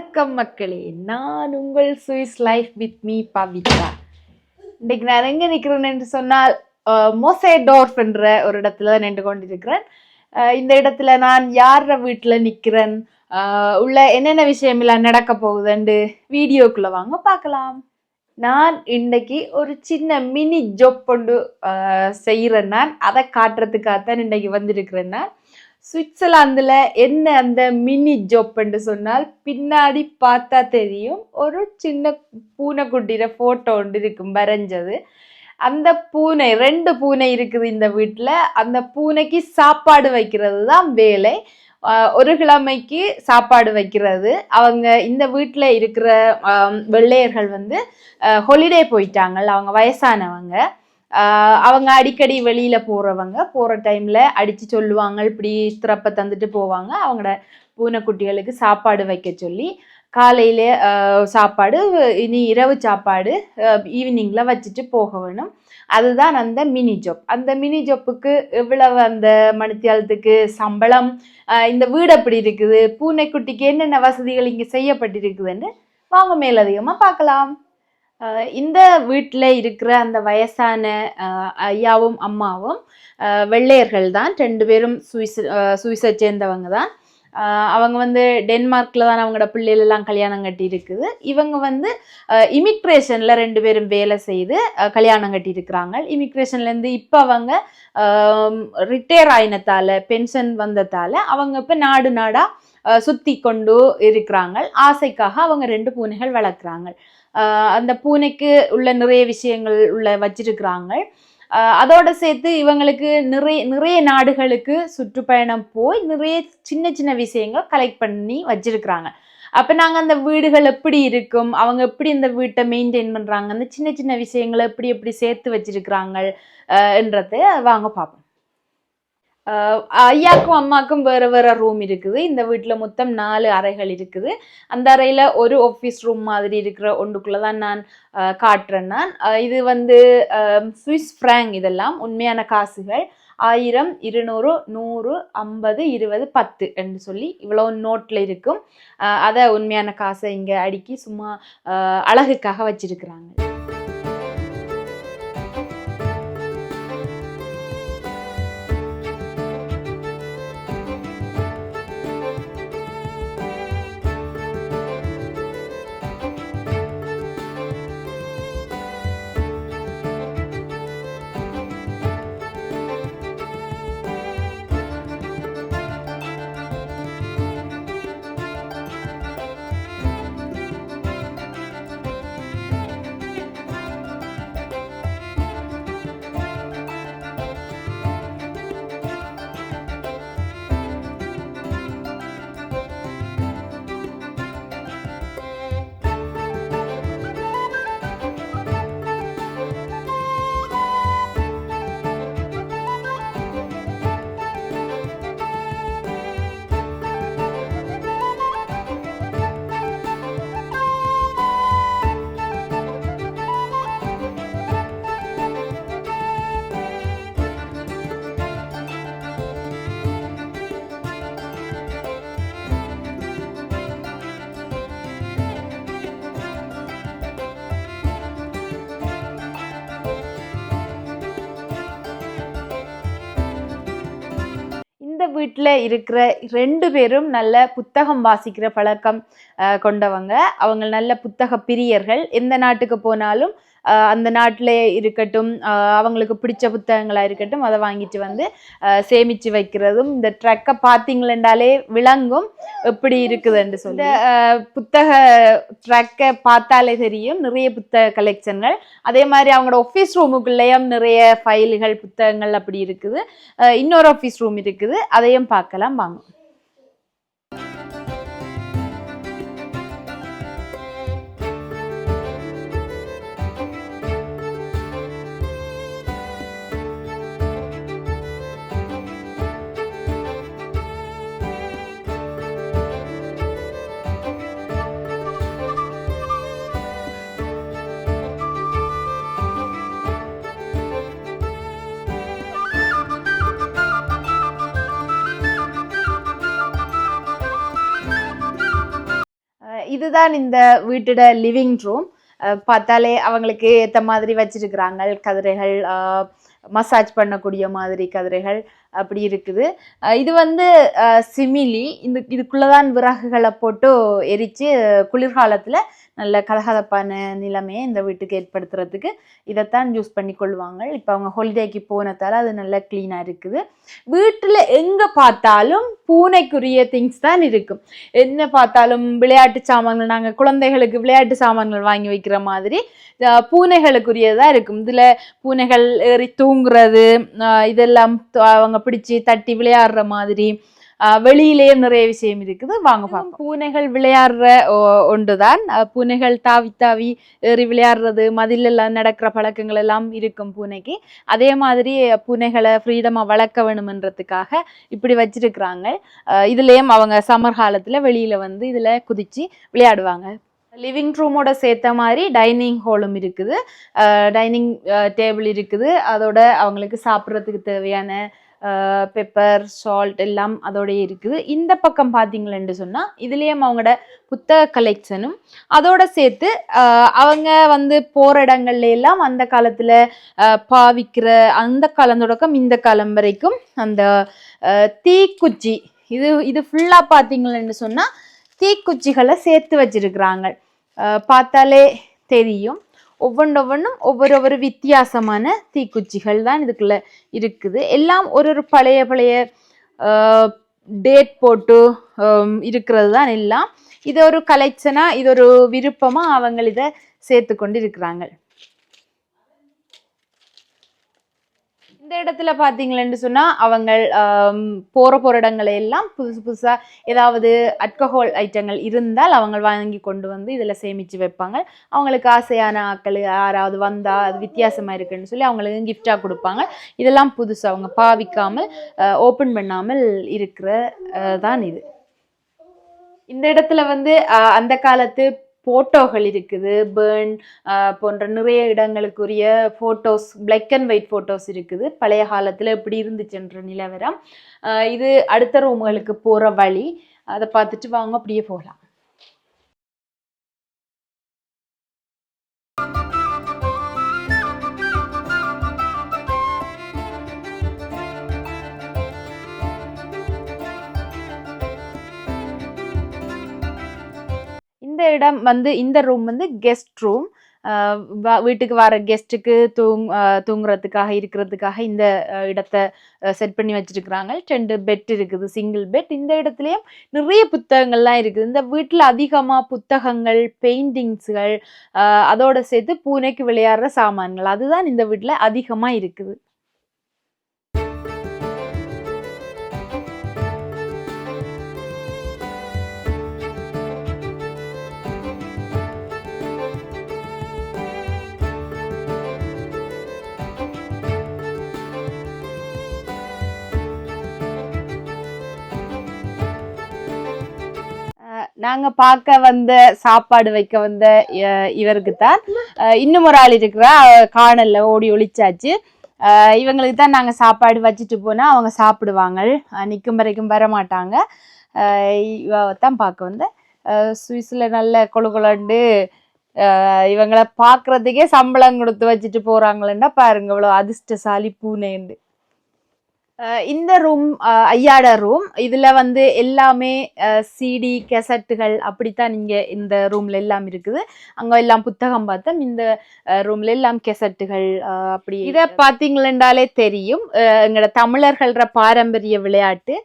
வணக்கம் மக்களே. நான் உங்கள் Swiss life with me Pavitha. இன்றைக்கு நான் எங்கே நிற்கிறேன் என்று சொன்னால் மோசேடோர்ஃப் என்ற ஒரு இடத்துல தான் நின்று கொண்டிருக்கிறேன். இந்த இடத்துல நான் யார வீட்டில் நிற்கிறேன் உள்ள என்னென்ன விஷயமெல்லாம் நடக்க போகுதுன்னு வீடியோக்குள்ளே வாங்க பார்க்கலாம். நான் இன்னைக்கு ஒரு சின்ன மினி ஜாப் கொண்டு செய்கிறேன் நான். அதை காட்டுறதுக்காகத்தான் இன்னைக்கு வந்திருக்கிறேன் நான். சுவிட்சர்லாந்தில் என்ன அந்த மினி ஜாப்னு சொன்னால் பின்னாடி பார்த்தா தெரியும் ஒரு சின்ன பூனைக்குட்டியில ஃபோட்டோ ஒன்று இருக்கும் வரைஞ்சது. அந்த பூனை ரெண்டு பூனை இருக்குது இந்த வீட்டில். அந்த பூனைக்கு சாப்பாடு வைக்கிறது தான் வேலை. ஒரு கிழமைக்கு சாப்பாடு வைக்கிறது. அவங்க இந்த வீட்டில் இருக்கிற வெள்ளையர்கள் வந்து ஹொலிடே போயிட்டாங்க அவங்க வயசானவங்க. அவங்க அடிக்கடி வெளியில் போகிறவங்க போகிற டைமில் அடித்து சொல்லுவாங்க இப்படி திறப்ப தந்துட்டு போவாங்க. அவங்களோட பூனைக்குட்டிகளுக்கு சாப்பாடு வைக்க சொல்லி காலையில் சாப்பாடு இனி இரவு சாப்பாடு ஈவினிங்கில் வச்சுட்டு போக வேணும். அதுதான் அந்த மினி ஜாப் அந்த மினி ஜாப்புக்கு எவ்வளவு அந்த மணித்தியாலத்துக்கு சம்பளம் இந்த வீடு எப்படி இருக்குது பூனைக்குட்டிக்கு என்னென்ன வசதிகள் இங்கே செய்யப்பட்டிருக்குதுன்னு வாங்க மேலதிகமாக பார்க்கலாம். இந்த வீட்டில் இருக்கிற அந்த வயசான ஐயாவும் அம்மாவும் வெள்ளையர்கள் தான். ரெண்டு பேரும் சுவிஸ் ஆஹ் சுவிஸை சேர்ந்தவங்க தான். அவங்க வந்து டென்மார்க்கில் தான் அவங்களோட பிள்ளைகளெல்லாம் கல்யாணம் கட்டி இருக்குது இவங்க வந்து இமிக்ரேஷனில் ரெண்டு பேரும் வேலை செய்து கல்யாணம் கட்டி இருக்கிறாங்க இமிக்ரேஷன்லேருந்து இப்போ அவங்க ரிட்டையர் ஆயினத்தால் பென்ஷன் வந்ததால் அவங்க இப்போ நாடு நாடாக சுற்றி கொண்டு இருக்கிறாங்க. ஆசைக்காக அவங்க ரெண்டு பூனைகள் வளர்க்குறாங்க. அந்த பூனைக்கு உள்ள நிறைய விஷயங்கள் உள்ள வச்சிருக்கிறாங்க. அதோட சேர்த்து இவங்களுக்கு நிறைய நிறைய நாடுகளுக்கு சுற்றுப்பயணம் போய் நிறைய சின்ன சின்ன விஷயங்கள் கலெக்ட் பண்ணி வச்சிருக்கிறாங்க. அப்போ நாங்கள் அந்த வீடுகள் எப்படி இருக்கும்? அவங்க எப்படி இந்த வீட்டை மெயின்டைன் பண்ணுறாங்க அந்த சின்ன சின்ன விஷயங்களை எப்படி எப்படி சேர்த்து வச்சிருக்கிறாங்க என்றதை வாங்க பார்ப்போம். ஐயாக்கும் அம்மாக்கும் வேறு வேறு ரூம் இருக்குது. இந்த வீட்டில் மொத்தம் நாலு அறைகள் இருக்குது. அந்த அறையில் ஒரு ஆஃபீஸ் ரூம் மாதிரி இருக்கிற ஒன்றுக்குள்ளே தான் நான் காட்டுறேன் நான். இது வந்து சுவிஸ் ஃப்ராங்க் இதெல்லாம். உண்மையான காசுகள். ஆயிரம் இருநூறு நூறு ஐம்பது இருபது பத்து என்று சொல்லி இவ்வளோ நோட்டில் இருக்கும். அதை உண்மையான காசை இங்கே அடுக்கி சும்மா அழகுக்காக வச்சிருக்கிறாங்க. வீட்டில் இருக்கிற ரெண்டு பேரும் நல்ல புத்தகம் வாசிக்கிற பழக்கம் கொண்டவங்க. அவங்க நல்ல புத்தக பிரியர்கள். எந்த நாட்டுக்கு போனாலும் அந்த நாட்டில் இருக்கட்டும் அஹ், அவங்களுக்கு பிடிச்ச புத்தகங்களாக இருக்கட்டும் அதை வாங்கிட்டு வந்து அஹ், சேமிச்சு வைக்கிறதும் இந்த ட்ரக்கை பார்த்தீங்களேண்டாலே விளங்கும். எப்படி இருக்குதுன்னு சொல்லி. புத்தக ட்ரக்கை பார்த்தாலே தெரியும். நிறைய புத்தக கலெக்ஷன்கள் அதே மாதிரி அவங்களோட ஆஃபீஸ் ரூமுக்குள்ளேயும் நிறைய ஃபைல்கள் புத்தகங்கள் அப்படி இருக்குது. அஹ் இன்னொரு ஆஃபீஸ் ரூம் இருக்குது. அதையும் பார்க்கலாம். வாங்க. இதுதான் இந்த வீட்டோட லிவிங் ரூம் பார்த்தாலே அவங்களுக்கு ஏற்ற மாதிரி வச்சிருக்கிறாங்க. கதிரைகள் மசாஜ் பண்ணக்கூடிய மாதிரி கதிரைகள் அப்படி இருக்குது. இது வந்து சிமிலி இந்த இதுக்குள்ளதான் விறகுகளை போட்டு எரித்து குளிர்காலத்தில் நல்ல கலகலப்பான நிலைமையை இந்த வீட்டுக்கு ஏற்படுத்துறதுக்கு இதைத்தான் யூஸ் பண்ணி கொள்வாங்க இப்போ அவங்க ஹாலிடேக்கு போனதால அது நல்லா க்ளீனாக இருக்குது. வீட்டில் எங்கே பார்த்தாலும் பூனைக்குரிய திங்ஸ் தான் இருக்கும். என்ன பார்த்தாலும் விளையாட்டு சாமான்கள் நாங்கள் குழந்தைகளுக்கு விளையாட்டு சாமான்கள் வாங்கி வைக்கிற மாதிரி பூனைகளுக்குரியதாக இருக்கும். இதில் பூனைகள் ஏறி தூங்குறது இதெல்லாம் அவங்க பிடிச்சி தட்டி விளையாடுற மாதிரி வெளியிலேயே நிறைய விஷயம் இருக்குது. வாங்க பார்ப்போம். பூனைகள் விளையாடுற ஒன்றுதான். பூனைகள் தாவி தாவி ஏறி விளையாடுறது மதிலெல்லாம் நடக்கிற பழக்கங்கள் எல்லாம் இருக்கும் பூனைக்கு. அதே மாதிரி பூனைகளை ஃப்ரீடமாக வளர்க்க வேணுமன்றதுக்காக இப்படி வச்சிருக்கிறாங்க. இதுலேயும் அவங்க சம்மர் காலத்தில் வெளியில் வந்து இதில் குதிச்சு விளையாடுவாங்க. லிவிங் ரூமோட சேர்த்த மாதிரி டைனிங் ஹாலும் இருக்குது. டைனிங் டேபிள் இருக்குது. அதோட அவங்களுக்கு சாப்பிட்றதுக்கு தேவையான பெப்பர் சால்ட் எல்லாம் அதோடய இருக்குது. இந்த பக்கம் பார்த்தீங்களேன்னு சொன்னால் இதுலேயும் அவங்களோட புத்தக கலெக்ஷனும் அதோட சேர்த்து அவங்க வந்து போகிற இடங்கள்ல எல்லாம் அந்த காலத்தில் பாவிக்கிற அந்த காலம் தொடக்கம் இந்த காலம் வரைக்கும் அந்த தீக்குச்சி. இது இது ஃபுல்லாக பார்த்தீங்களேன்னு சொன்னால் தீக்குச்சிகளை சேர்த்து வச்சிருக்கிறாங்க. பார்த்தாலே தெரியும். ஒவ்வொன்றொவ்வொன்றும் ஒவ்வொரு ஒரு வித்தியாசமான தீக்குச்சிகள் தான் இதுக்குள்ளே இருக்குது. எல்லாம் ஒரு ஒரு பழைய பழைய டேட் போட்டு இருக்கிறது தான் எல்லாம். இது ஒரு கலெக்ஷனாக இது ஒரு விருப்பமாக அவங்க இதை சேர்த்து கொண்டு இருக்கிறாங்க இந்த இடத்துல பார்த்தீங்களேன்னு சொன்னால் அவங்க போகிற போகிற இடங்களை எல்லாம் புதுசு புதுசாக ஏதாவது அல்கஹால் ஐட்டங்கள் இருந்தால் அவங்க வாங்கி கொண்டு வந்து இதில் சேமித்து வைப்பாங்க. அவங்களுக்கு ஆசையான ஆட்கள் யாராவது வந்தால் அது வித்தியாசமாக இருக்குன்னு சொல்லி அவங்களுக்கு கிஃப்டாக கொடுப்பாங்க. இதெல்லாம் புதுசு. அவங்க பாவிக்காமல் ஓப்பன் பண்ணாமல் இருக்கிற தான் இது. இந்த இடத்துல வந்து அந்த காலத்து போட்டோகள் இருக்குது பேர்ன் போன்ற நிறைய இடங்களுக்குரிய photos black and white photos இருக்குது. பழைய காலத்தில் எப்படி இருந்துச்சுன்ற நிலவரம். இது அடுத்த ரூம்களுக்கு போகிற வழி. அதை பார்த்துட்டு வாங்க அப்படியே போகலாம். இந்த இடம் வந்து இந்த ரூம் வந்து கெஸ்ட் ரூம் வீட்டுக்கு வர கெஸ்ட்டுக்கு தூங் தூங்குறதுக்காக இருக்கிறதுக்காக இந்த இடத்தை இடத்த செட் பண்ணி வச்சிருக்கிறாங்க. ரெண்டு பெட் இருக்குது சிங்கிள் பெட் இந்த இடத்துலையும் நிறைய புத்தகங்கள்லாம் இருக்குது. இந்த வீட்டில் அதிகமாக புத்தகங்கள் பெயிண்டிங்ஸுகள் அதோட சேர்த்து பூனைக்கு விளையாடுற சாமான்கள். அதுதான் இந்த வீட்டில் அதிகமாக இருக்குது. நாங்கள் பார்க்க வந்த சாப்பாடு வைக்க வந்த இவருக்கு தான் இன்னும் ஒரு ஆள் இருக்கிறா காணலில் ஓடி ஒழிச்சாச்சு இவங்களுக்கு தான் நாங்கள் சாப்பாடு வச்சுட்டு போனால் அவங்க சாப்பிடுவாங்க. நிற்கும் வரைக்கும் வர மாட்டாங்க தான் பார்க்க வந்த. சுவிஸில் நல்ல கொழுகுலண்டு இவங்களை அஹ் இவங்கள சம்பளம் கொடுத்து வச்சுட்டு போகிறாங்களேன்னா பாருங்க இவ்வளோ அதிர்ஷ்டசாலி பூனைண்டு இந்த ரூம் ஐயாட ரூம் இதில் வந்து எல்லாமே சிடி கெசட்டுகள் அப்படித்தான் நீங்கள் இந்த ரூமில் எல்லாம் இருக்குது. அங்கே எல்லாம் புத்தகம் பார்த்தோம். இந்த ரூமில் எல்லாம் கெசட்டுகள் அப்படி இதை பார்த்தீங்களென்றாலே தெரியும். எங்களோட தமிழர்கள்ற பாரம்பரிய விளையாட்டு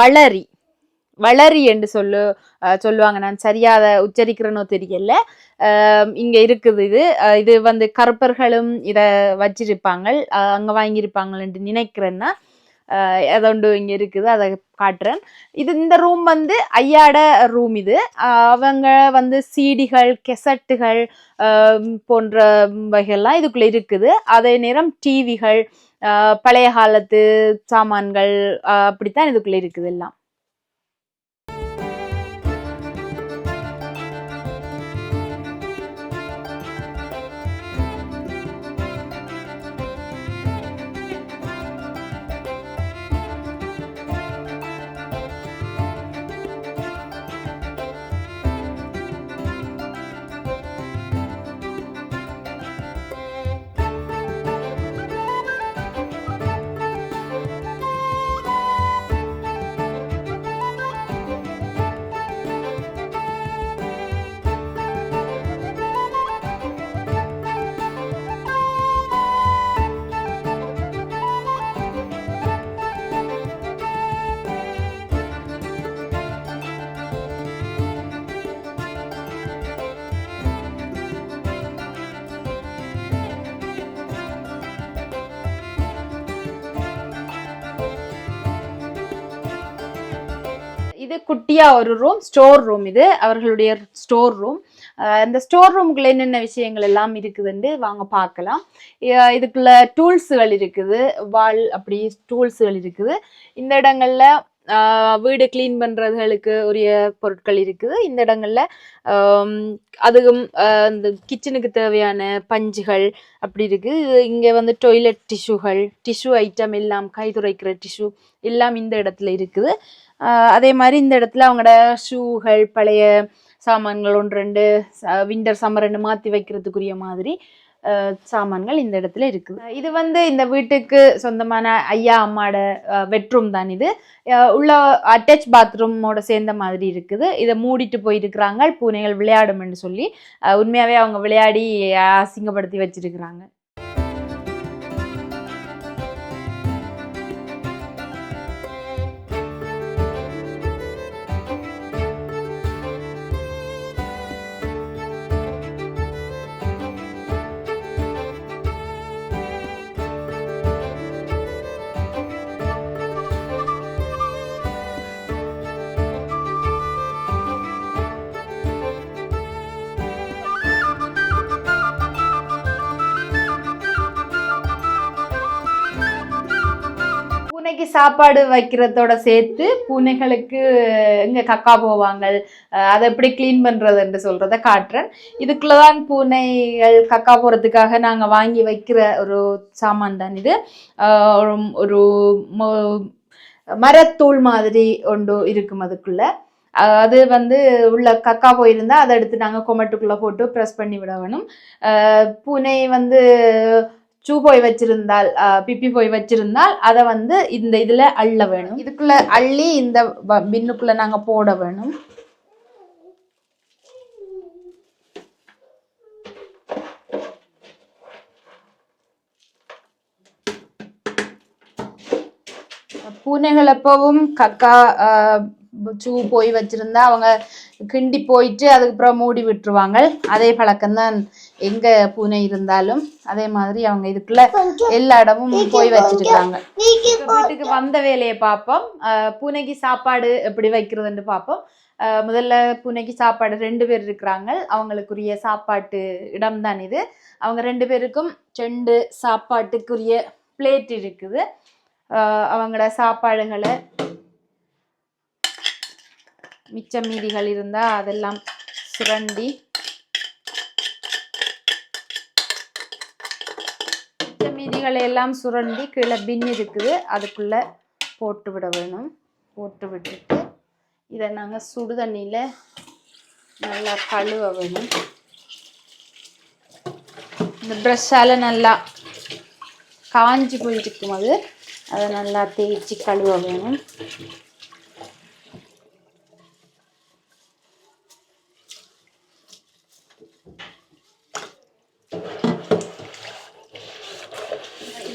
வளரி. வளரி என்று சொல்லு சொல்லுவாங்க. நான் சரியாக அதை உச்சரிக்கிறேனோ தெரியல. இங்கே இங்க இருக்குது இது. இது வந்து கருப்பர்களும் இதை வச்சிருப்பாங்க அங்கே அங்க வாங்கியிருப்பாங்கன்னு நினைக்கிறேன்னா அதொண்டு இங்கே இருக்குது. அதை காட்டுறேன். இது இந்த ரூம் வந்து ஐயாட ரூம் இது. அவங்க வந்து சீடிகள் கெசட்டுகள் போன்ற வகையெல்லாம் இதுக்குள்ளே இருக்குது. அதே நேரம் டிவிகள் பழைய காலத்து சாமான்கள் அப்படித்தான் இதுக்குள்ளே இருக்குது எல்லாம். இது குட்டியா ஒரு ரூம் ஸ்டோர் ரூம் இது. அவர்களுடைய ஸ்டோர் ரூம் இந்த ஸ்டோர் ரூமுக்குள்ள என்னென்ன விஷயங்கள் எல்லாம் இருக்குதுன்னு வாங்க பார்க்கலாம். இதுக்குள்ள டூல்ஸுகள் இருக்குது. வால் அப்படி டூல்ஸுகள் இருக்குது. இந்த இடங்கள்ல வீடு க்ளீன் பண்றதுகளுக்கு உரிய பொருட்கள் இருக்குது. இந்த இடங்கள்ல அதுவும் இந்த கிச்சனுக்கு தேவையான பஞ்சுகள் அப்படி இருக்கு. இது இங்க வந்து டொய்லெட் டிஷ்யூகள் டிஷ்யூ ஐட்டம் எல்லாம் கைதுரைக்கிற டிஷ்யூ எல்லாம் இந்த இடத்துல இருக்குது. அதே மாதிரி இந்த இடத்துல அவங்களோட ஷூகள் பழைய சாமான்கள் ஒன்று ரெண்டு விண்டர் சம்மர் ரெண்டு மாற்றி வைக்கிறதுக்குரிய மாதிரி சாமான்கள் இந்த இடத்துல இருக்குது. இது வந்து இந்த வீட்டுக்கு சொந்தமான ஐயா அம்மாட பெட்ரூம் தான் இது. உள்ள அட்டாச் பாத்ரூமோட சேர்ந்த மாதிரி இருக்குது. இதை மூடிட்டு போயிருக்கிறாங்க. பூனைகள் விளையாடும்னு சொல்லி உண்மையாகவே அவங்க விளையாடி அசிங்கப்படுத்தி வச்சிருக்கிறாங்க. சாப்பாடு வைக்கிறதோட சேர்த்து பூனைகளுக்கு இங்கே கக்கா போவாங்க. அதை எப்படி க்ளீன் பண்றதுன்னு சொல்கிறத காட்டுறேன். இதுக்குள்ளதான் பூனைகள் கக்கா போகிறதுக்காக நாங்கள் வாங்கி வைக்கிற ஒரு சாமான் தான் இது. ஒரு- மரத்தூள் மாதிரி ஒன்று இருக்கும் அதுக்குள்ளே. அது வந்து உள்ள கக்கா போயிருந்தா அதை எடுத்து நாங்கள் கொமட்டுக்குள்ளே போட்டு ப்ரெஸ் பண்ணி விட வேணும் பூனை வந்து சூ போய் வச்சிருந்தால் பிப்பி போய் வச்சிருந்தால் அதை வந்து இந்த இதுல அள்ள வேணும். இதுக்குள்ள அள்ளி இந்த பின்னுக்குள்ள நாங்க போட வேணும். பூனைகள் எப்பவும் கக்கா ஆஹ், சூ போய் வச்சிருந்தா அவங்க கிண்டி போயிட்டு அதுக்கப்புறம் மூடி விட்டுருவாங்க. அதே பழக்கம்தான் எங்க பூனை இருந்தாலும் அதே மாதிரி அவங்க இதுக்குள்ள எல்லா இடமும் போய் வச்சிருக்காங்க இப்ப வீட்டுக்கு வந்த வேலையை பார்ப்போம். ஆஹ், பூனைக்கு சாப்பாடு எப்படி வைக்கிறதுன்னு பார்ப்போம். ஆஹ், முதல்ல பூனைக்கு சாப்பாடு ரெண்டு பேர் இருக்கிறாங்க. அவங்களுக்குரிய சாப்பாட்டு இடம் தான் இது. அவங்க ரெண்டு பேருக்கும் ரெண்டு சாப்பாட்டுக்குரிய பிளேட் இருக்குது. ஆஹ் அவங்களோட சாப்பாடுகளை மிச்ச மீதிகள் இருந்தால் அதெல்லாம் சுரண்டி எல்லாம் சுரண்டி கீழே பின் இருக்குது. அதுக்குள்ளே போட்டு விட வேணும். போட்டு விட்டுட்டு இதை நாங்கள் சுடு தண்ணியில் நல்லா கழுவ வேணும். இந்த ப்ரஷ்ஷால் நல்லா காஞ்சி போயிருக்கும் அது அதை நல்லா தேய்ச்சி கழுவ வேணும்.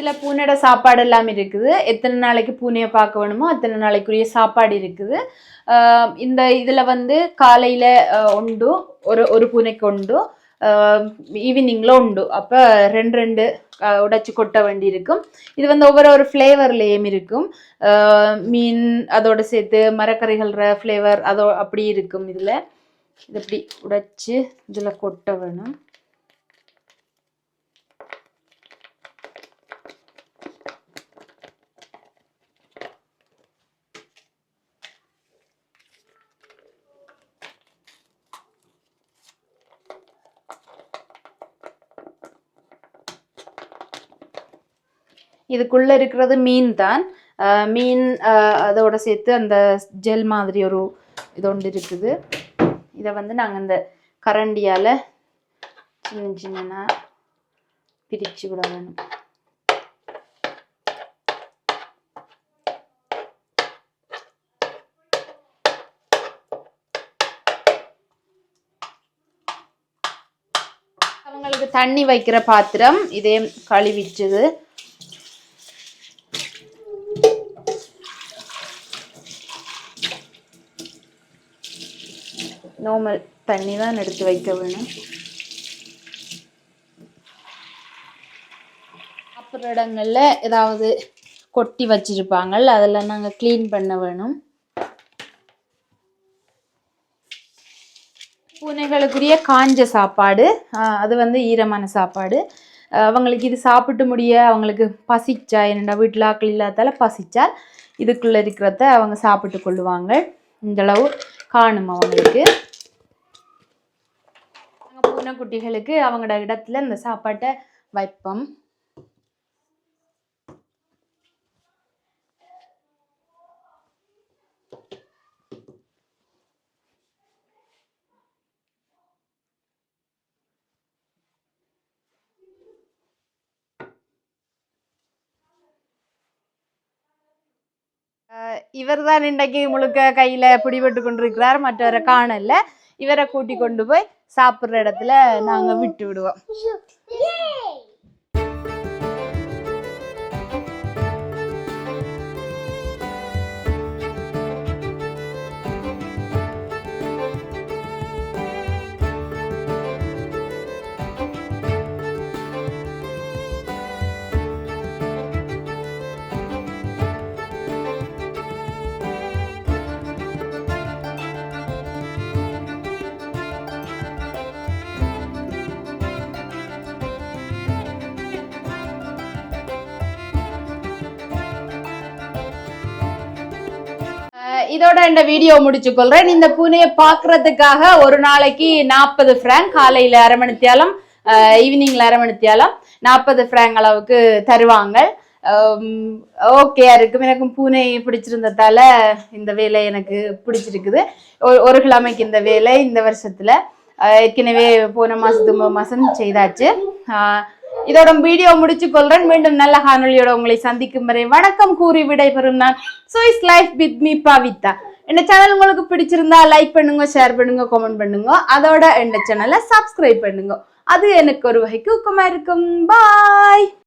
இதில் பூனையோட சாப்பாடு எல்லாமே இருக்குது. எத்தனை நாளைக்கு பூனையை பார்க்க வேணுமோ அத்தனை நாளைக்குரிய சாப்பாடு இருக்குது. இந்த இதில் வந்து காலையில் உண்டு. ஒரு ஒரு பூனைக்கு உண்டு. ஈவினிங்கில் உண்டு. அப்போ ரெண்டு ரெண்டு உடைச்சி கொட்ட வேண்டி இருக்கும் இது வந்து ஒவ்வொரு ஒரு ஃப்ளேவர்லேயும் இருக்கும். மீன் அதோட சேர்த்து மரக்கறிகள்ற ஃப்ளேவர் அதோ அப்படி இருக்கும் இதில். இது அப்படி உடைச்சி இதில் கொட்ட வேணும். இதுக்குள்ள இருக்கிறது மீன் தான். மீன் அதோட சேர்த்து அந்த ஜெல் மாதிரி ஒரு இது ஒன்று இருக்குது. இதை வந்து நாங்கள் இந்த கரண்டியால் சின்ன சின்னனா பிரித்து விட வேணும். அவங்களுக்கு தண்ணி வைக்கிற பாத்திரம் இதே கழுவிச்சது நார்மல் தண்ணி தான் எடுத்து வைக்க வேணும். அப்புறம் இடங்களில் ஏதாவது கொட்டி வச்சுருப்பாங்க அதெல்லாம் நாங்கள் க்ளீன் பண்ண வேணும். பூனைகளுக்குரிய காஞ்ச சாப்பாடு அது வந்து ஈரமான சாப்பாடு. அவங்களுக்கு இது சாப்பிட்டு முடிய அவங்களுக்கு பசிச்சா என்னடா வீட்டில் ஆக்கள் இல்லாதால பசிச்சால் இதுக்குள்ளே இருக்கிறத அவங்க சாப்பிட்டு கொள்ளுவாங்க. இந்தளவு காணும் அவங்களுக்கு. நாங்கள் குட்டிகளுக்கு அவங்களோட இடத்துல இந்த சாப்பாட்டை வைப்போம். இவர் தான் இன்றைக்கு முழுக்க கையில் பிடிபட்டு கொண்டிருக்கிறார். மற்றவரை காணல. இவரை கூட்டி கொண்டு போய் சாப்பிட்ற இடத்துல நாங்கள் விட்டு விடுவோம். இதோட இந்த வீடியோ முடிச்சு கொள்றேன் இந்த பூனையை பார்க்கறதுக்காக ஒரு நாளைக்கு நாற்பது ஃப்ராங்க் காலையில அரை மணித்தியாலம் ஈவினிங்ல அரை மணித்தியாலம் நாற்பது ஃப்ராங்க் அளவுக்கு தருவாங்க. ஓகேயா இருக்கும். எனக்கும் பூனை பிடிச்சிருந்ததால இந்த வேலை எனக்கு பிடிச்சிருக்குது. ஒரு- ஒரு கிழமைக்கு இந்த வேலை இந்த வருஷத்துல. ஏற்கனவே போன மாசத்து மாசம் செய்தாச்சு. இதோட வீடியோ முடிச்சு கொள்றேன். மீண்டும் நல்ல காணொலியோட உங்களை சந்திக்கும் வரை வணக்கம் கூறி விடைபெறும் நான் Swiss life with me Pavitha. இந்த சேனல் உங்களுக்கு பிடிச்சிருந்தா லைக் பண்ணுங்க ஷேர் பண்ணுங்க கமெண்ட் பண்ணுங்க. அதோட இந்த சேனலை சப்ஸ்கிரைப் பண்ணுங்க. அது எனக்கு ஒரு வகைக்கு ஊக்கமா இருக்கும். பாய்